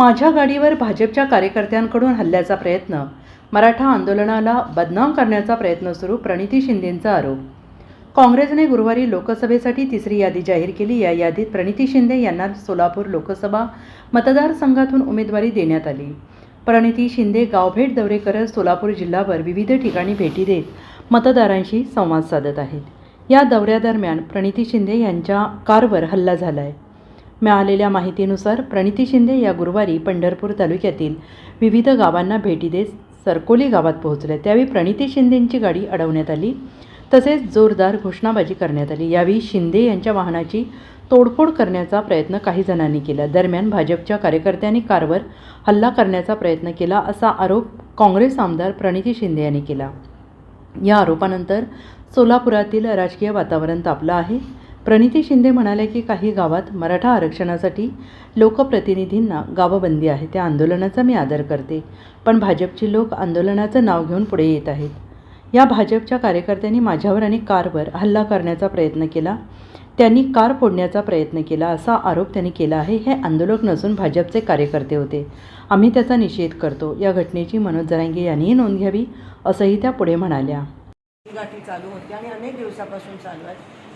माझ्या गाडीवर भाजपच्या कार्यकर्त्यांकडून हल्ल्याचा प्रयत्न मराठा आंदोलनाला बदनाम करण्याचा प्रयत्न सुरू प्रणिती शिंदेंचा आरोप. काँग्रेसने गुरुवारी लोकसभेसाठी तिसरी यादी जाहीर केली. या यादीत प्रणिती शिंदे यांना सोलापूर लोकसभा मतदारसंघातून उमेदवारी देण्यात आली. प्रणिती शिंदे गावभेट दौरे करत सोलापूर जिल्ह्यावर विविध ठिकाणी भेटी देत मतदारांशी संवाद साधत आहेत. या दौऱ्यादरम्यान प्रणिती शिंदे यांच्या कारवर हल्ला झाला आहे मिळालेल्या माहितीनुसार प्रणिती शिंदे या गुरुवारी पंढरपूर तालुक्यातील विविध गावांना भेटी देत सरकोली गावात पोहोचल्या त्यावेळी प्रणिती शिंदेंची गाडी अडवण्यात आली. तसेच जोरदार घोषणाबाजी करण्यात आली. यावेळी शिंदे यांच्या वाहनाची तोडफोड करण्याचा प्रयत्न काही जणांनी केला. दरम्यान भाजपच्या कार्यकर्त्यांनी कारवर हल्ला करण्याचा प्रयत्न केला असा आरोप काँग्रेस आमदार प्रणिती शिंदे यांनी केला. या आरोपानंतर सोलापुरातील राजकीय वातावरण तापलं आहे. प्रणिती शिंदे म्हणाले की काही गावात मराठा आरक्षणासाठी लोकप्रतिनिधींना गावबंदी आहे. त्या आंदोलनाचा मी आदर करते. पण भाजपची लोक आंदोलनाचं नाव घेऊन पुढे येत आहेत. या भाजपच्या कार्यकर्त्यांनी माझ्यावर आणि कारवर हल्ला करण्याचा प्रयत्न केला. त्यांनी कार फोडण्याचा प्रयत्न केला असा आरोप त्यांनी केला आहे. हे आंदोलक नसून भाजपचे कार्यकर्ते होते. आम्ही त्याचा निषेध करतो. या घटनेची मनोज जरांगे यांनीही नोंद घ्यावी असंही त्या पुढे म्हणाल्या. गाठी चालू होती आणि अनेक दिवसापासून चालू आहे.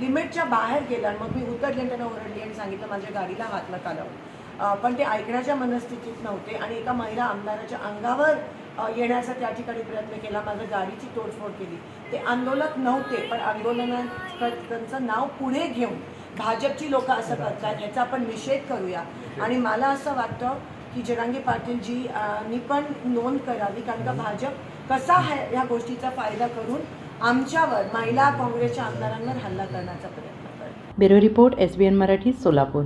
लिमिटच्या बाहेर गेलं आणि मग मी उतरले त्यांना ओरडली आणि सांगितलं माझ्या गाडीला हात नका लावू. अ, पण ते ऐकण्याच्या मनस्थितीत नव्हते आणि एका महिला आमदाराच्या अंगावर येण्याचा त्या ठिकाणी प्रयत्न केला. माझ्या गाडीची तोडफोड केली. ते आंदोलक नव्हते पण आंदोलनात त्यांचं नाव पुढे घेऊन भाजपची लोक असं करतात याचा आपण निषेध करूया. आणि मला असं वाटतं की जरांगे पाटीलजी नी पण नोंद करावी कारण का भाजप कसा आहे ह्या गोष्टीचा फायदा करून आमच्यावर महिला काँग्रेसच्या आमदारांवर हल्ला करण्याचा प्रयत्न करतो bureau report S B N Marathi Solapur.